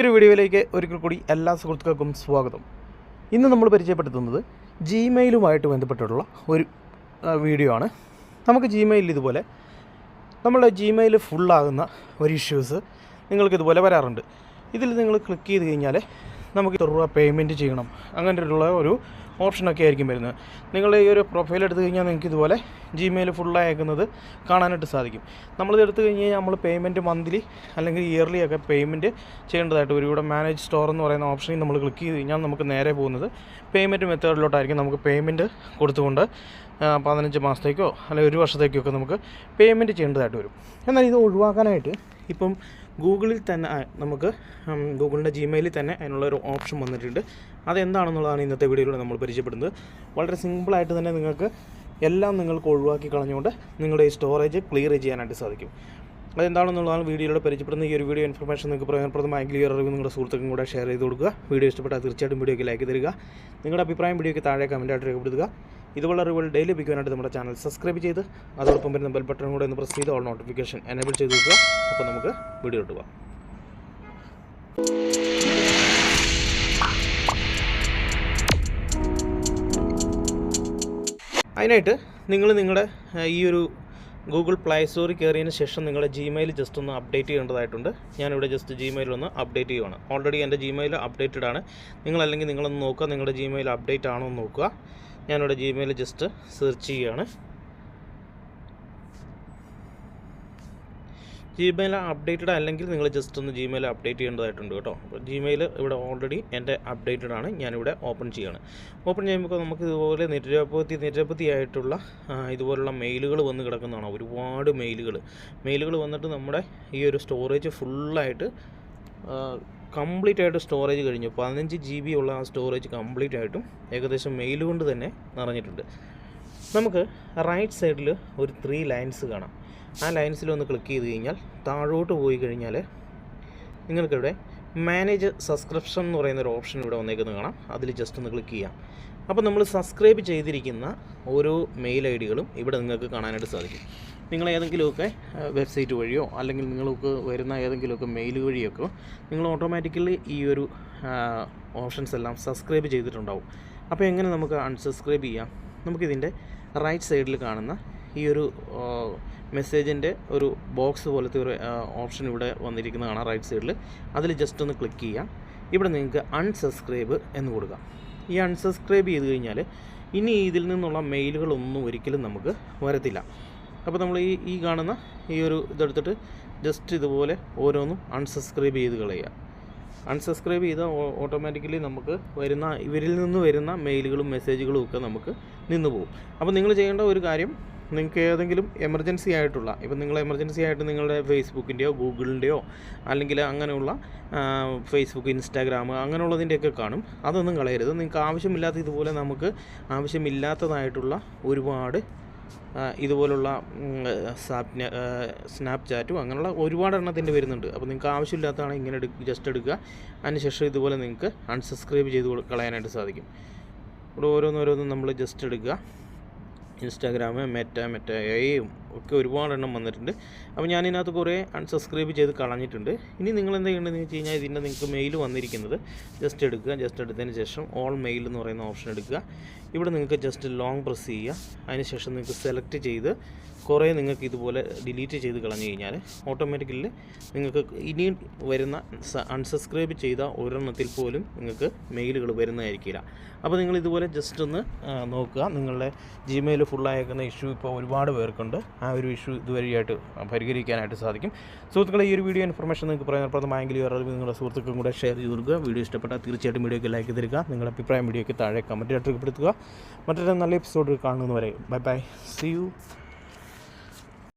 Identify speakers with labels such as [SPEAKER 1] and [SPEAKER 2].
[SPEAKER 1] ഒരു വീഡിയോയിലേക്ക് ഒരിക്കൽ കൂടി എല്ലാ സുഹൃത്തുക്കൾക്കും സ്വാഗതം. ഇന്ന് നമ്മൾ പരിചയപ്പെടുത്തുന്നത് ജിമെയിലുമായിട്ട് ബന്ധപ്പെട്ടിട്ടുള്ള ഒരു വീഡിയോ ആണ്. നമുക്ക് ജിമെയിലിൽ ഇതുപോലെ നമ്മളുടെ ജിമെയിൽ ഫുള്ളാകുന്ന ഒരു ഇഷ്യൂസ് നിങ്ങൾക്ക് ഇതുപോലെ വരാറുണ്ട്. ഇതിൽ നിങ്ങൾ ക്ലിക്ക് ചെയ്ത് കഴിഞ്ഞാൽ നമുക്ക് രൂപ പേയ്മെന്റ് ചെയ്യണം. അങ്ങനെയുള്ള ഒരു ഓപ്ഷനൊക്കെ ആയിരിക്കും വരുന്നത്. നിങ്ങൾ ഈ ഒരു പ്രൊഫൈൽ എടുത്തു കഴിഞ്ഞാൽ നിങ്ങൾക്ക് ഇതുപോലെ ജിമെയിൽ ഫുള്ളായി അയക്കുന്നത് കാണാനായിട്ട് സാധിക്കും. നമ്മളിത് എടുത്തു കഴിഞ്ഞ് കഴിഞ്ഞാൽ നമ്മൾ പേയ്മെന്റ് മന്ത്ലി അല്ലെങ്കിൽ ഇയർലി ഒക്കെ പേയ്മെന്റ് ചെയ്യേണ്ടതായിട്ട് വരും. ഇവിടെ മാനേജ് സ്റ്റോർ എന്ന് പറയുന്ന ഓപ്ഷനിൽ നമ്മൾ ക്ലിക്ക് ചെയ്ത് കഴിഞ്ഞാൽ നമുക്ക് നേരെ പോകുന്നത് പേയ്മെന്റ് മെത്തേഡിലോട്ടായിരിക്കും നമുക്ക് പേയ്മെന്റ് കൊടുത്തുകൊണ്ട് പതിനഞ്ച് മാസത്തേക്കോ അല്ലെങ്കിൽ ഒരു വർഷത്തേക്കോ ഒക്കെ നമുക്ക് പേയ്മെന്റ് ചെയ്യേണ്ടതായിട്ട് വരും. എന്നാൽ ഇത് ഒഴിവാക്കാനായിട്ട് ഇപ്പം ഗൂഗിളിൽ തന്നെ നമുക്ക് ഗൂഗിളിന്റെ ജിമെയിലിൽ തന്നെ അതിനുള്ള ഒരു ഓപ്ഷൻ വന്നിട്ടുണ്ട്. അതെന്താണെന്നുള്ളതാണ് ഇന്നത്തെ വീഡിയോയിലൂടെ നമ്മൾ പരിചയപ്പെടുന്നത്. വളരെ സിമ്പിളായിട്ട് തന്നെ നിങ്ങൾക്ക് എല്ലാം നിങ്ങൾക്ക് ഒഴിവാക്കി കളഞ്ഞുകൊണ്ട് നിങ്ങളുടെ ഈ സ്റ്റോറേജ് ക്ലിയർ ചെയ്യാനായിട്ട് സാധിക്കും. അതെന്താണെന്നുള്ളതാണ് വീഡിയോയിലൂടെ പരിചയപ്പെടുന്ന ഈ ഒരു വീഡിയോ. ഇൻഫർമേഷൻ നിങ്ങൾക്ക് പ്രയോജനപ്രദമായെങ്കിൽ ഈ ഒരു അറിവ് നിങ്ങളുടെ സുഹൃത്തുക്കളും കൂടെ ഷെയർ ചെയ്ത് കൊടുക്കുക. വീഡിയോ ഇഷ്ടപ്പെട്ടാൽ തീർച്ചയായിട്ടും വീഡിയോയ്ക്ക് ലൈക്ക് തരിക. നിങ്ങളുടെ അഭിപ്രായം വീഡിയോയ്ക്ക് താഴെ കമന്റായിട്ട് രേഖപ്പെടുത്തുക. ഇതുപോലുള്ള അറിവുകൾ ഡെയിലി ലഭിക്കുവാനായിട്ട് നമ്മുടെ ചാനൽ സബ്സ്ക്രൈബ് ചെയ്ത് അതോടൊപ്പം വരുന്ന ബെൽ ബട്ടൺ കൂടെ ഒന്ന് പ്രസ് ചെയ്ത് ഓൾ നോട്ടിഫിക്കേഷൻ എനേബിൾ ചെയ്ത് വെക്കുക. അപ്പോൾ നമുക്ക് വീഡിയോ ഇട്ടുക അതിനായിട്ട് നിങ്ങൾ നിങ്ങളുടെ ഈ ഒരു ഗൂഗിൾ പ്ലേ സ്റ്റോറിൽ കയറിയതിന് ശേഷം നിങ്ങളുടെ ജിമെയിൽ ജസ്റ്റ് ഒന്ന് അപ്ഡേറ്റ് ചെയ്യേണ്ടതായിട്ടുണ്ട്. ഞാനിവിടെ ജസ്റ്റ് ജിമെയിൽ ഒന്ന് അപ്ഡേറ്റ് ചെയ്യുകയാണ് ഓൾറെഡി എന്റെ ജിമെയിൽ അപ്ഡേറ്റഡ് ആണ്. നിങ്ങളല്ലെങ്കിൽ നിങ്ങളൊന്ന് നോക്കുക. നിങ്ങളുടെ ജിമെയിൽ അപ്ഡേറ്റ് ആണോ എന്ന് നോക്കുക. ഞാനിവിടെ ജിമെയിൽ ജസ്റ്റ് സെർച്ച് ചെയ്യുകയാണ്. ജിമെയിൽ അപ്ഡേറ്റഡ് അല്ലെങ്കിൽ നിങ്ങൾ ജസ്റ്റ് ഒന്ന് ജിമെയിൽ അപ്ഡേറ്റ് ചെയ്യേണ്ടതായിട്ടുണ്ട് കേട്ടോ. അപ്പോൾ ജിമെയിൽ ഇവിടെ ഓൾറെഡി എന്റെ അപ്ഡേറ്റഡ് ആണ്. ഞാനിവിടെ ഓപ്പൺ ചെയ്യുകയാണ്. ഓപ്പൺ ചെയ്യുമ്പോൾ നമുക്ക് ഇതുപോലെ നിരവധി നിരവധി ആയിട്ടുള്ള ഇതുപോലുള്ള മെയിലുകൾ വന്ന് കിടക്കുന്നതാണ്. ഒരുപാട് മെയിലുകൾ മെയിലുകൾ വന്നിട്ട് നമ്മുടെ ഈ ഒരു സ്റ്റോറേജ് ഫുള്ളായിട്ട് കംപ്ലീറ്റ് ആയിട്ട് സ്റ്റോറേജ് കഴിഞ്ഞു. പതിനഞ്ച് ജി ബി ഉള്ള ആ സ്റ്റോറേജ് കംപ്ലീറ്റ് ആയിട്ടും ഏകദേശം മെയിൽ കൊണ്ട് തന്നെ നിറഞ്ഞിട്ടുണ്ട്. നമുക്ക് റൈറ്റ് സൈഡിൽ ഒരു ത്രീ ലൈൻസ് കാണാം. ആ ലൈൻസിൽ ഒന്ന് ക്ലിക്ക് ചെയ്ത് കഴിഞ്ഞാൽ താഴോട്ട് പോയി കഴിഞ്ഞാൽ നിങ്ങൾക്കിവിടെ മാനേജ് സബ്സ്ക്രിപ്ഷൻ എന്ന് പറയുന്ന ഒരു ഓപ്ഷൻ ഇവിടെ വന്നേക്കുന്നത് കാണാം. അതിൽ ജസ്റ്റ് ഒന്ന് ക്ലിക്ക് ചെയ്യാം. അപ്പോൾ നമ്മൾ സബ്സ്ക്രൈബ് ചെയ്തിരിക്കുന്ന ഓരോ മെയിൽ ഐ ഡികളും ഇവിടെ നിങ്ങൾക്ക് കാണാനായിട്ട് സാധിക്കും. നിങ്ങൾ ഏതെങ്കിലുമൊക്കെ വെബ്സൈറ്റ് വഴിയോ അല്ലെങ്കിൽ നിങ്ങൾക്ക് വരുന്ന ഏതെങ്കിലുമൊക്കെ മെയിൽ വഴിയൊക്കെ നിങ്ങൾ ഓട്ടോമാറ്റിക്കലി ഈ ഒരു ഓപ്ഷൻസ് എല്ലാം സബ്സ്ക്രൈബ് ചെയ്തിട്ടുണ്ടാവും. അപ്പോൾ എങ്ങനെ നമുക്ക് അൺസബ്സ്ക്രൈബ് ചെയ്യാം? നമുക്കിതിന്റെ റൈറ്റ് സൈഡിൽ കാണുന്ന ഈ ഒരു മെസ്സേജിന്റെ ഒരു ബോക്സ് പോലത്തെ ഒരു ഓപ്ഷൻ ഇവിടെ വന്നിരിക്കുന്ന കാണാം റൈറ്റ് സൈഡിൽ അതിൽ ജസ്റ്റ് ഒന്ന് ക്ലിക്ക് ചെയ്യാം. ഇവിടെ നിങ്ങൾക്ക് അൺസബ്സ്ക്രൈബ് എന്ന് കൊടുക്കാം. ഈ അൺസബ്സ്ക്രൈബ് ചെയ്ത് കഴിഞ്ഞാൽ ഇനി ഇതിൽ നിന്നുള്ള മെയിലുകളൊന്നും ഒരിക്കലും നമുക്ക് വരത്തില്ല. അപ്പോൾ നമ്മൾ ഈ ഈ കാണുന്ന ഈ ഒരു ഇതെടുത്തിട്ട് ജസ്റ്റ് ഇതുപോലെ ഓരോന്നും അൺസബ്സ്ക്രൈബ് ചെയ്ത് കളയുക. അൺസബ്സ്ക്രൈബ് ചെയ്താൽ ഓട്ടോമാറ്റിക്കലി നമുക്ക് വരുന്ന ഇവരിൽ നിന്ന് വരുന്ന മെയിലുകളും മെസ്സേജുകളും ഒക്കെ നമുക്ക് നിന്ന് പോകും. അപ്പോൾ നിങ്ങൾ ചെയ്യേണ്ട ഒരു കാര്യം നിങ്ങൾക്ക് ഏതെങ്കിലും എമർജൻസി ആയിട്ടുള്ള ഇപ്പം നിങ്ങൾ എമർജൻസി ആയിട്ട് നിങ്ങളുടെ ഫേസ്ബുക്കിന്റെയോ ഗൂഗിളിന്റെയോ അല്ലെങ്കിൽ അങ്ങനെയുള്ള ഫേസ്ബുക്ക് ഇൻസ്റ്റാഗ്രാം അങ്ങനെയുള്ളതിന്റെയൊക്കെ കാണും. അതൊന്നും കളയരുത്. നിങ്ങൾക്ക് ആവശ്യമില്ലാത്ത ഇതുപോലെ നമുക്ക് ആവശ്യമില്ലാത്തതായിട്ടുള്ള ഒരുപാട് ഇതുപോലുള്ള സാപ്ന സ്നാപ്പ് ചാറ്റും അങ്ങനെയുള്ള ഒരുപാട് എണ്ണത്തിന്റെ വരുന്നുണ്ട്. അപ്പോൾ നിങ്ങൾക്ക് ആവശ്യമില്ലാത്തതാണ് ഇങ്ങനെ എടു ജസ്റ്റ് എടുക്കുക. അതിനുശേഷം ഇതുപോലെ നിങ്ങൾക്ക് അൺസബ്സ്ക്രൈബ് ചെയ്ത് കളയാനായിട്ട് സാധിക്കും. ഇവിടെ ഓരോന്നോരോന്നും നമ്മൾ ജസ്റ്റ് എടുക്കുക. ഇൻസ്റ്റാഗ്രാം മെറ്റ മെറ്റ എയും ഒക്കെ ഒരുപാട് എണ്ണം വന്നിട്ടുണ്ട്. അപ്പോൾ ഞാൻ ഇതിനകത്ത് കുറേ അൺസബ്സ്ക്രൈബ് ചെയ്ത് കളഞ്ഞിട്ടുണ്ട്. ഇനി നിങ്ങൾ എന്താ ചെയ്യേണ്ടതെന്ന് വെച്ച് കഴിഞ്ഞാൽ ഇതിന്റെ നിങ്ങൾക്ക് മെയിൽ വന്നിരിക്കുന്നത്. ജസ്റ്റ് എടുക്കുക. ജസ്റ്റ് എടുത്തതിന് ശേഷം ഓൾ മെയിൽ എന്ന് പറയുന്ന ഓപ്ഷൻ എടുക്കുക. ഇവിടെ നിങ്ങൾക്ക് ജസ്റ്റ് ലോങ് പ്രസ് ചെയ്യുക. അതിനുശേഷം നിങ്ങൾക്ക് സെലക്ട് ചെയ്ത് കുറേ നിങ്ങൾക്ക് ഇതുപോലെ ഡിലീറ്റ് ചെയ്ത് കളഞ്ഞു കഴിഞ്ഞാൽ ഓട്ടോമാറ്റിക്കലി നിങ്ങൾക്ക് ഇനി വരുന്ന അൺസബ്സ്ക്രൈബ് ചെയ്ത ഒരെണ്ണത്തിൽ പോലും നിങ്ങൾക്ക് മെയിലുകൾ വരുന്നതായിരിക്കില്ല. അപ്പോൾ നിങ്ങൾ ഇതുപോലെ ജസ്റ്റ് ഒന്ന് നോക്കുക. നിങ്ങളുടെ ജിമെയിൽ ഫുള്ളായേക്കുന്ന ഇഷ്യൂ ഇപ്പോൾ ഒരുപാട് പേർക്കുണ്ട്. ആ ഒരു ഇഷ്യൂ ഇതുവഴിയായിട്ട് പരിഹരിക്കാനായിട്ട് സാധിക്കും. സുഹൃത്തുക്കളെ ഈ ഒരു വീഡിയോ ഇൻഫർമേഷൻ നിങ്ങൾക്ക് പ്രയോജനപ്രദമായെങ്കിൽ പ്രധാനമായെങ്കിൽ അറിവ് നിങ്ങളുടെ സുഹൃത്തുക്കളും കൂടെ ഷെയർ ചെയ്ത് കൊടുക്കുക. വീഡിയോ ഇഷ്ടപ്പെട്ടാൽ തീർച്ചയായിട്ടും വീഡിയോയ്ക്ക് ലൈക്ക് തരിക. നിങ്ങളുടെ അഭിപ്രായം വീഡിയോയ്ക്ക് താഴെ കമന്റ് രേഖപ്പെടുത്തുക. മറ്റൊരു നല്ല എപ്പിസോഡ് കാണുന്നവരെ ബൈ ബൈ സി യു